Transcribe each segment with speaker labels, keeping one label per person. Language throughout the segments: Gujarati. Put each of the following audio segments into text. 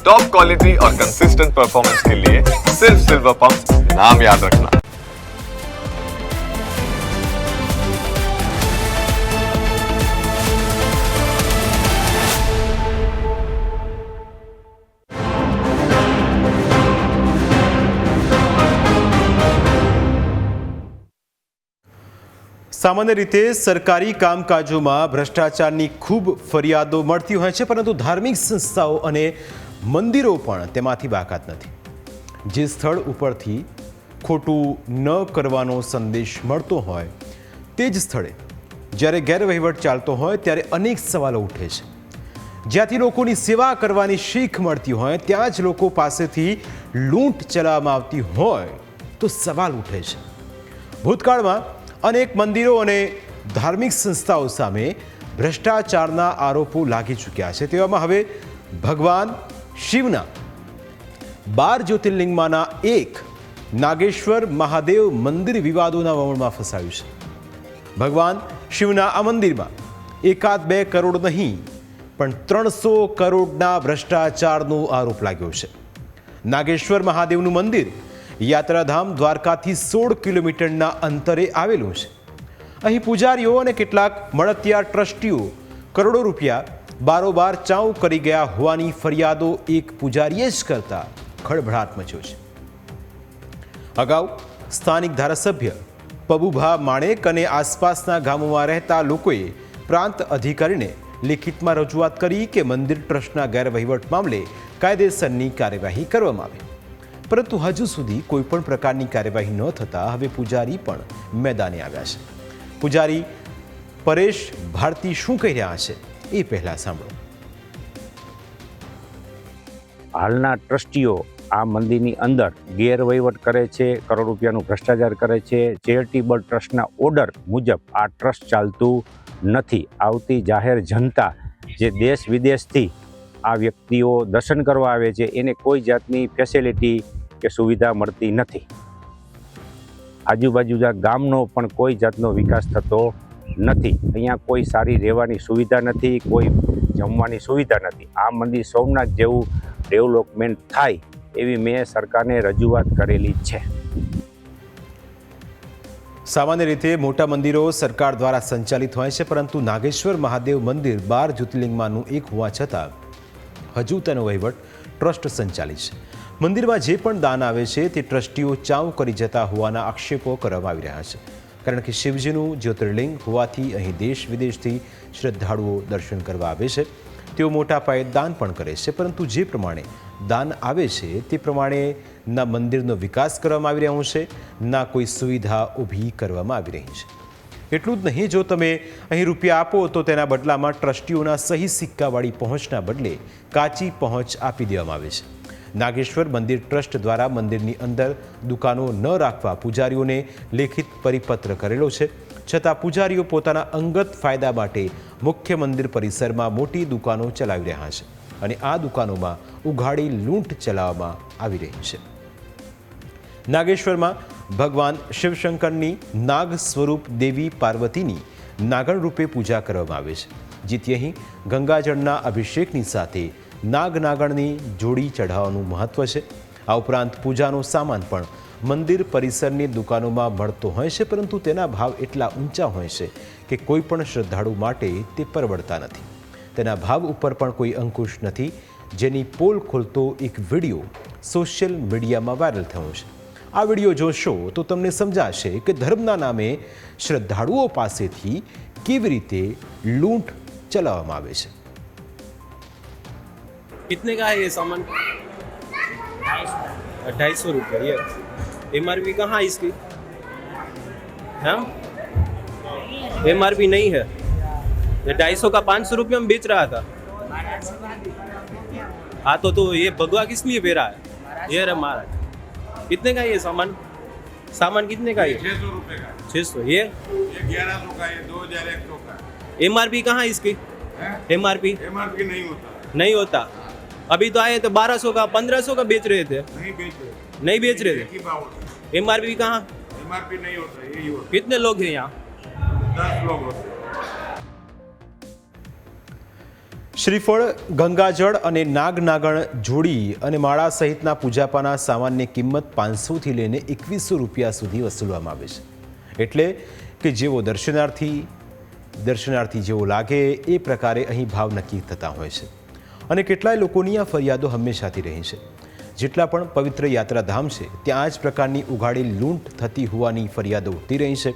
Speaker 1: टॉप क्वालिटी और कंसिस्टेंट परफॉर्मेंस के लिए सिर्फ सिल्वर पंप नाम याद रखना
Speaker 2: સામાન્ય રીતે સરકારી કામકાજોમાં ભ્રષ્ટાચારની ખૂબ ફરિયાદો મળતી હોય છે પરંતુ ધાર્મિક સંસ્થાઓ અને મંદિરો પણ તેમાંથી બાકાત નથી. જે સ્થળ ઉપરથી ખોટું ન કરવાનો સંદેશ મળતો હોય, તે જ સ્થળે જ્યારે ગેરવહીવટ ચાલતો હોય ત્યારે અનેક સવાલો ઉઠે છે. જ્યાંથી લોકોની સેવા કરવાની શીખ મળતી હોય, ત્યાં જ લોકો પાસેથી લૂંટ ચલાવવામાં આવતી હોય તો સવાલ ઉઠે છે. ભૂતકાળમાં અનેક મંદિરો અને ધાર્મિક સંસ્થાઓ સામે ભ્રષ્ટાચારના આરોપો લાગી ચૂક્યા છે. તેવામાં હવે ભગવાન શિવના. બાર જ્યોતિર્લિંગમાંના એક નાગેશ્વર મહાદેવ મંદિર વિવાદોના વમણમાં ફસાયું છે. ભગવાન શિવના આ મંદિરમાં એકાદ બે કરોડ નહીં, પણ ત્રણસો કરોડના ભ્રષ્ટાચારનો આરોપ લાગ્યો છે. નાગેશ્વર મહાદેવનું મંદિર યાત્રાધામ દ્વારકાથી સોળ કિલોમીટરના અંતરે આવેલું છે. અહીં પૂજારીઓ અને કેટલાક મળતિયા ટ્રસ્ટીઓ કરોડો રૂપિયા બારોબાર ચાઉ કરી ગયા હોવાની ફરિયાદો એક પૂજારીએ જ કરતા ખળભળાટ મચ્યો છે. અગાઉ સ્થાનિક ધારાસભ્ય પબુભા માણેક અને આસપાસના ગામોમાં રહેતા લોકોએ પ્રાંત અધિકારીને લિખિતમાં રજૂઆત કરી કે મંદિર ટ્રસ્ટના ગેરવહીવટ મામલે કાયદેસરની કાર્યવાહી કરવામાં આવે. પરંતુ હજુ સુધી કોઈ પણ પ્રકારની કાર્યવાહી ન થતાં હવે પૂજારી પણ મેદાને આવ્યા છે. પૂજારી પરેશ ભારતી શું કહી રહ્યા છે? એ પહેલા સાંભળો.
Speaker 3: હાલના ટ્રસ્ટીઓ આ મંદિરની અંદર ગેરવહીવટ કરે છે, કરોડ રૂપિયાનું ભ્રષ્ટાચાર કરે છે. ચેરિટેબલ ટ્રસ્ટના ઓર્ડર મુજબ આ ટ્રસ્ટ ચાલતું નથી. આવતી જાહેર જનતા જે દેશ વિદેશથી આ વ્યક્તિઓ દર્શન કરવા આવે છે, એને કોઈ જાતની ફેસિલિટી કે સુવિધા મળતી નથી. આજુબાજુના ગામનો પણ કોઈ જાતનો વિકાસ થતો નથી. અહીંયા કોઈ સારી રહેવાની સુવિધા નથી, કોઈ જમવાની સુવિધા નથી. આ મંદિર સોમનાથ જેવું ડેવલપમેન્ટ થાય એવી મેં સરકારને રજૂઆત કરેલી છે.
Speaker 2: સામાન્ય રીતે મોટા મંદિરો સરકાર દ્વારા સંચાલિત હોય છે, પરંતુ નાગેશ્વર મહાદેવ મંદિર બાર જ્યોતિર્લિંગમાંનું એક હોવા છતાં હજુ તેનો વહીવટ ટ્રસ્ટ સંચાલિત છે. મંદિરમાં જે પણ દાન આવે છે, તે ટ્રસ્ટીઓ ચાઉ કરી જતા હોવાના આક્ષેપો કરવામાં આવી રહ્યા છે. કારણ કે શિવજીનું જ્યોતિર્લિંગ હોવાથી અહીં દેશ વિદેશથી શ્રદ્ધાળુઓ દર્શન કરવા આવે છે. તેઓ મોટા પાયે દાન પણ કરે છે, પરંતુ જે પ્રમાણે દાન આવે છે, તે પ્રમાણે ના મંદિરનો વિકાસ કરવામાં આવી રહ્યો છે, ના કોઈ સુવિધા ઊભી કરવામાં આવી રહી છે. એટલું જ નહીં, જો તમે અહીં રૂપિયા આપો તો તેના બદલામાં ટ્રસ્ટીઓના સહી સિક્કાવાળી પહોંચના બદલે કાચી પહોંચ આપી દેવામાં આવે છે. નાગેશ્વર મંદિર ટ્રસ્ટ દ્વારા મંદિરની અંદર દુકાનો ન રાખવા પૂજારીઓને લેખિત પરિપત્ર કરેલો છે. છતાં પૂજારીઓ પોતાના અંગત ફાયદા માટે મુખ્ય મંદિર પરિસરમાં મોટી દુકાનો ચલાવી રહ્યા છે અને આ દુકાનોમાં ઉઘાડી લૂંટ ચલાવવામાં આવી રહી છે. નાગેશ્વરમાં ભગવાન શિવશંકરની નાગ સ્વરૂપ દેવી પાર્વતીની નાગણ રૂપે પૂજા કરવામાં આવે છે. જેથી અહીં ગંગાજળના અભિષેકની સાથે નાગ નાગણની જોડી ચઢાવવાનું મહત્વ છે. આ ઉપરાંત પૂજાનો સામાન પણ મંદિર પરિસરની દુકાનોમાં મળતો હોય છે, પરંતુ તેના ભાવ એટલા ઊંચા હોય છે કે કોઈ પણ શ્રદ્ધાળુ માટે તે પરવડતા નથી. તેના ભાવ ઉપર પણ કોઈ અંકુશ નથી, જેની પોલ ખોલતો એક વીડિયો સોશિયલ મીડિયામાં વાયરલ થયો છે. આ વીડિયો જોશો તો તમને સમજાશે કે ધર્મના નામે શ્રદ્ધાળુઓ પાસેથી કેવી રીતે લૂંટ ચલાવવામાં આવે છે.
Speaker 4: कितने का है ये सामान? ढाई सौ रुपये ये। एम आर पी कहाँ है इसकी? हाँ? एम आर पी नहीं है। ये ढाई सौ का पाँच सौ रुपये में बेच रहा था। हाँ तो तो ये भगवा किस लिए रहा है? ये रहा महाराज। कितने का ये सामान? सामान कितने का है?
Speaker 5: छह सौ रुपए का
Speaker 4: छः सौ ये?
Speaker 5: ये ग्यारह सौ का ये दो हज़ार एक सौ का
Speaker 4: एम आर पी कहाँ इसकी?
Speaker 5: M
Speaker 4: R P M
Speaker 5: R P नहीं होता।
Speaker 4: नहीं होता। अभी तो आए तो बारह सौ का पंद्रह सौ का बेच रहे थे
Speaker 5: नहीं बेच रहे
Speaker 4: नहीं बेच रहे
Speaker 5: एक ही भाव होता
Speaker 4: थे एम आर पी कहाँ
Speaker 5: है एमआरपी नहीं होता यही होता
Speaker 4: कितने लोग हैं यहाँ
Speaker 5: है। दस लोग होते हैं
Speaker 2: શ્રીફળ ગંગાજળ અને નાગ નાગણ જોડી અને માળા સહિતના પૂજાપાના સામાનની કિંમત પાંચસોથી લઈને એકવીસો રૂપિયા સુધી વસૂલવામાં આવે છે એટલે કે જેવો દર્શનાર્થી દર્શનાર્થી જેવો લાગે એ પ્રકારે અહીં ભાવ નક્કી થતા હોય છે અને કેટલાય લોકોની આ ફરિયાદો હંમેશાથી રહી છે. જેટલા પણ પવિત્ર યાત્રાધામ છે, ત્યાં આ જ પ્રકારની ઉઘાડી લૂંટ થતી હોવાની ફરિયાદો ઉઠતી રહી છે.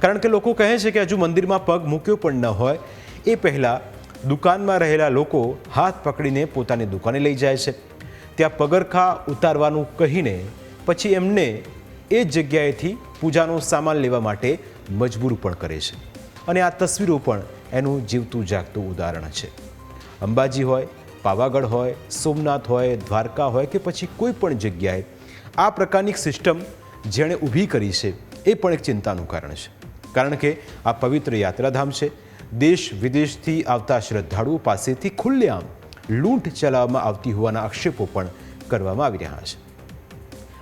Speaker 2: કારણ કે લોકો કહે છે કે હજુ મંદિરમાં પગ મૂક્યો પણ ન હોય, એ પહેલાં દુકાનમાં રહેલા લોકો હાથ પકડીને પોતાની દુકાને લઈ જાય છે. ત્યાં પગરખા ઉતારવાનું કહીને પછી એમને એ જ જગ્યાએથી પૂજાનો સામાન લેવા માટે મજબૂર પણ કરે છે. અને આ તસવીરો પણ એનું જીવતું જાગતું ઉદાહરણ છે. અંબાજી હોય પાવાગઢ હોય, સોમનાથ હોય, દ્વારકા હોય કે પછી કોઈ પણ જગ્યાએ, આ પ્રકારની સિસ્ટમ જેણે ઊભી કરી છે, એ પણ એક ચિંતાનું કારણ છે. કારણ કે આ પવિત્ર યાત્રાધામ છે. દેશ વિદેશથી આવતા શ્રદ્ધાળુઓ પાસેથી ખુલ્લેઆમ લૂંટ ચલાવવામાં આવતી હોવાના આક્ષેપો પણ કરવામાં આવી રહ્યા છે.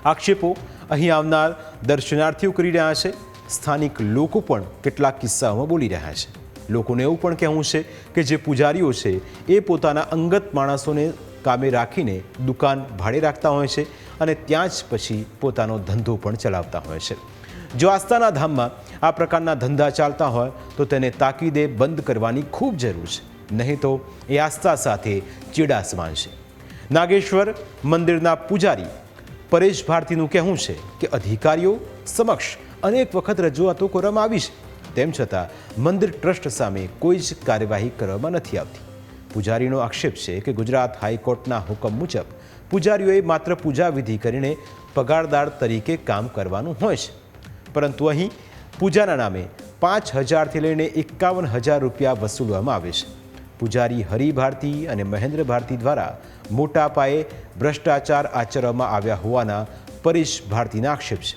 Speaker 2: આક્ષેપો અહીં આવનાર દર્શનાર્થીઓ કરી રહ્યા છે. સ્થાનિક લોકો પણ કેટલાક કિસ્સાઓમાં બોલી રહ્યા છે. લોકોને એવું પણ કહેવું છે કે જે પૂજારીઓ છે, એ પોતાના અંગત માણસોને કામે રાખીને દુકાન ભાડે રાખતા હોય છે અને ત્યાં જ પછી પોતાનો ધંધો પણ ચલાવતા હોય છે. જો આસ્થાના ધામમાં આ પ્રકારના ધંધા ચાલતા હોય, તો તેને તાકીદે બંધ કરવાની ખૂબ જરૂર છે. નહીં તો એ આસ્થા સાથે ચીડાસ છે. નાગેશ્વર મંદિરના પૂજારી પરેશ ભારતીનું કહેવું છે કે અધિકારીઓ સમક્ષ અનેક વખત રજૂઆતો કરવામાં આવી છે. તેમ છતાં, મંદિર ટ્રસ્ટ સામે કોઈ જ કાર્યવાહી કરવામાં નથી આવતી. પૂજારીનો આક્ષેપ છે કે ગુજરાત હાઈકોર્ટના હુકમ મુજબ પૂજારીઓએ માત્ર પૂજા વિધિ કરીને પગારદાર તરીકે કામ કરવાનું હોય છે. પરંતુ અહીં પૂજાના નામે પાંચ હજારથી લઈને એકાવન હજાર રૂપિયા વસૂલવામાં આવે છે. પૂજારી હરિ ભારતી અને મહેન્દ્ર ભારતી દ્વારા મોટા પાયે ભ્રષ્ટાચાર આચરવામાં આવ્યા હોવાના પરેશ ભારતીના આક્ષેપ છે.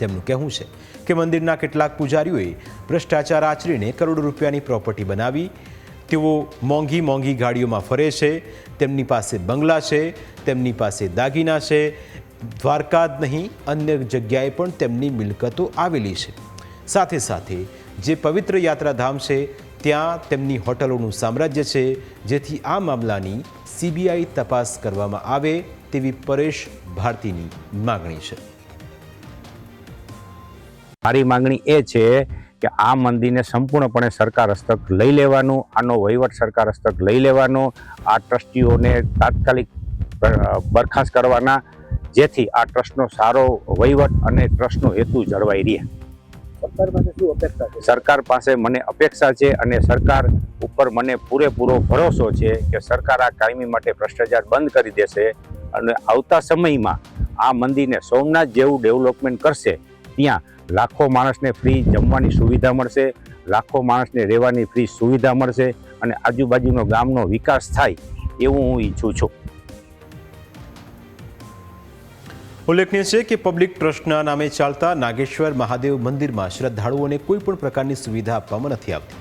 Speaker 2: તેમનું કહેવું છે કે મંદિરના કેટલાક પૂજારીઓએ ભ્રષ્ટાચાર આચરીને કરોડો રૂપિયાની પ્રોપર્ટી બનાવી. તેઓ મોંઘી મોંઘી ગાડીઓમાં ફરે છે, તેમની પાસે બંગલા છે, તેમની પાસે દાગીના છે, દ્વારકા જ નહીં, અન્ય જગ્યાએ પણ તેમની મિલકતો આવેલી છે. સાથે સાથે જે પવિત્ર યાત્રાધામ છે, ત્યાં તેમની હોટલોનું સામ્રાજ્ય છે, જેથી આ મામલાની સીબીઆઈ તપાસ કરવામાં આવે તેવી પરેશ ભારતીની માગણી છે.
Speaker 3: મારી માંગણી એ છે કે આ મંદિરને સંપૂર્ણપણે સરકાર હસ્તક લઈ લેવાનું આનો વહીવટ સરકાર હસ્તક લઈ લેવાનો આ ટ્રસ્ટીઓને તાત્કાલિક બરખાસ્ત કરવાના જેથી આ ટ્રસ્ટનો સારો વહીવટ અને ટ્રસ્ટનો હેતુ જળવાઈ રહે. સરકાર પાસે મને અપેક્ષા છે અને સરકાર ઉપર મને પૂરેપૂરો ભરોસો છે કે સરકાર આ કાયમી માટે ભ્રષ્ટાચાર બંધ કરી દેશે અને આવતા સમયમાં આ મંદિરને સોમનાથ જેવું ડેવલપમેન્ટ કરશે. ત્યાં લાખો માણસને ફ્રી જમવાની સુવિધા મળશે, લાખો માણસને રહેવાની ફ્રી સુવિધા મળશે અને આજુબાજુનો ગામનો વિકાસ થાય એવું હું ઈચ્છું છું.
Speaker 2: ઉલ્લેખનીય છે કે પબ્લિક ટ્રસ્ટના નામે ચાલતા નાગેશ્વર મહાદેવ મંદિરમાં શ્રદ્ધાળુઓને કોઈ પણ પ્રકારની સુવિધા આપવામાં નથી આવતી.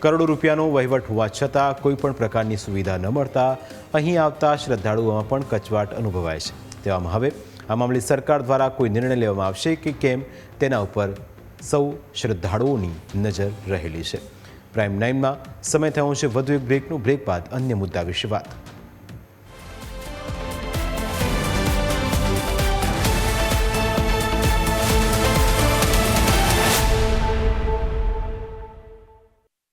Speaker 2: કરોડો રૂપિયાનો વહીવટ હોવા છતાં કોઈ પણ પ્રકારની સુવિધા ન મળતા અહીં આવતા શ્રદ્ધાળુઓમાં પણ કચવાટ અનુભવાય છે. તેવામાં હવે આ મામલે સરકાર દ્વારા કોઈ નિર્ણય લેવામાં આવશે કે કેમ તેના ઉપર સૌ શ્રદ્ધાળુઓની નજર રહેલી છે. પ્રાઇમ નાઇનમાં સમય થયો છે, વધુ એક બ્રેકનું બ્રેક બાદ અન્ય મુદ્દા વિશે વાત.